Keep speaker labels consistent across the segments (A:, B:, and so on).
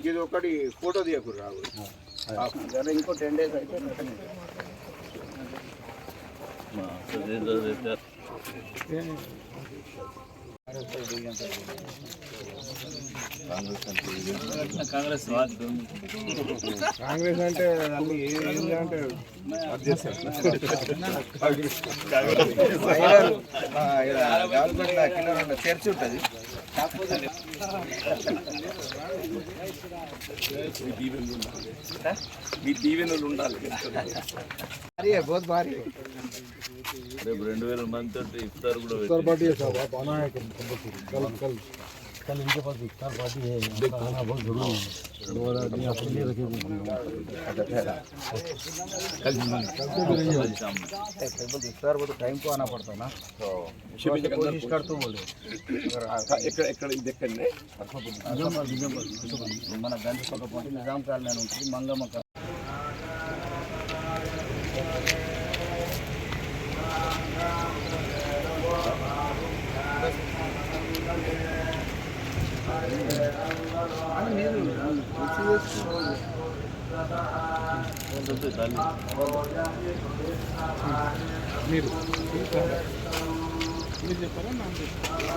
A: ఇది ఒకటి ఫోటో తీయకు రావు. ఇంకో టెన్ డేస్ అయితే
B: కాంగ్రెస్
A: కాంగ్రెస్ అంటే అన్ని ఏంటి అంటే చర్చి ఉంటుంది
B: మీ దీవెనలు ఉండాలి.
A: భారీ బహుత్ భారీ.
B: రేపు రెండు వేల మంది తోటి ఇఫ్తార్ కూడా
C: इफ्तार पार्टी है साहब आप आना है कल कल कल कल इनके पास इफ्तार पार्टी है यहाँ पर आना बहुत जरूरी है दो हज़ार आदमी अपने लिए रखे हुए हैं। कल कल से भी रहिए
A: सर वो तो टाइम को आना पड़ता ना तो कोशिश कर तू बोले
B: ఎక్కడ ఎక్కడ ఇది ఎక్కడనే
A: నిజామాబాద్ నిజామాబాద్ మన గంట పక్క పోటీ నిజాం కాలనీ అని ఉంటుంది మంగమ్మ
C: మీరు. మీరు చెప్పారా? నాకు చెప్పారా?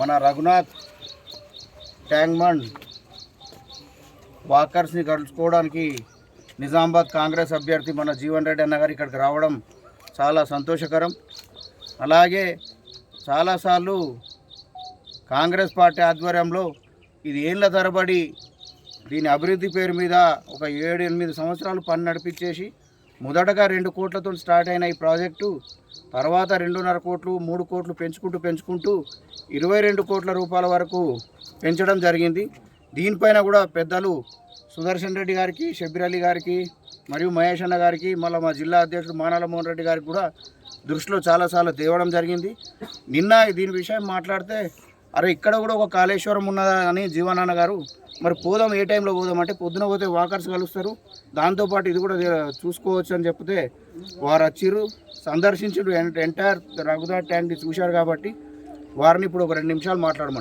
A: మన రఘునాథ్ ట్యాంగ్మండ్ వాకర్స్ని కలుసుకోవడానికి నిజామాబాద్ కాంగ్రెస్ అభ్యర్థి మన జీవన్ రెడ్డి అన్న గారు ఇక్కడికి రావడం చాలా సంతోషకరం. అలాగే చాలాసార్లు కాంగ్రెస్ పార్టీ ఆధ్వర్యంలో ఇది ఏళ్ళ తరబడి దీని అభివృద్ధి పేరు మీద ఒక ఏడు ఎనిమిది సంవత్సరాలు పని నడిపించేసి మొదటగా రెండు కోట్లతో స్టార్ట్ అయిన ఈ ప్రాజెక్టు తర్వాత రెండున్నర కోట్లు మూడు కోట్లు పెంచుకుంటూ పెంచుకుంటూ ఇరవై రెండు కోట్ల రూపాయల వరకు పెంచడం జరిగింది. దీనిపైన కూడా పెద్దలు సుదర్శన్ రెడ్డి గారికి షబ్బీర్ అలీ గారికి మరియు మహేష్ అన్న గారికి మళ్ళీ మా జిల్లా అధ్యక్షుడు మానాల మోహన్ రెడ్డి గారికి కూడా దృష్టిలో చాలాసార్లు తేవడం జరిగింది. నిన్న దీని విషయం మాట్లాడితే అరే ఇక్కడ కూడా ఒక కాళేశ్వరం ఉన్నదా అని జీవనాన్న గారు మరి పోదాం ఏ టైంలో పోదాం అంటే పొద్దున పోతే వాకర్స్ కలుస్తారు. దాంతోపాటు ఇది కూడా చూసుకోవచ్చు అని చెప్తే వారు వచ్చిర్రు సందర్శించారు ఎంటైర్ రఘుదా ట్యాంక్ని చూశారు కాబట్టి వారిని ఇప్పుడు ఒక రెండు నిమిషాలు మాట్లాడమంటారు.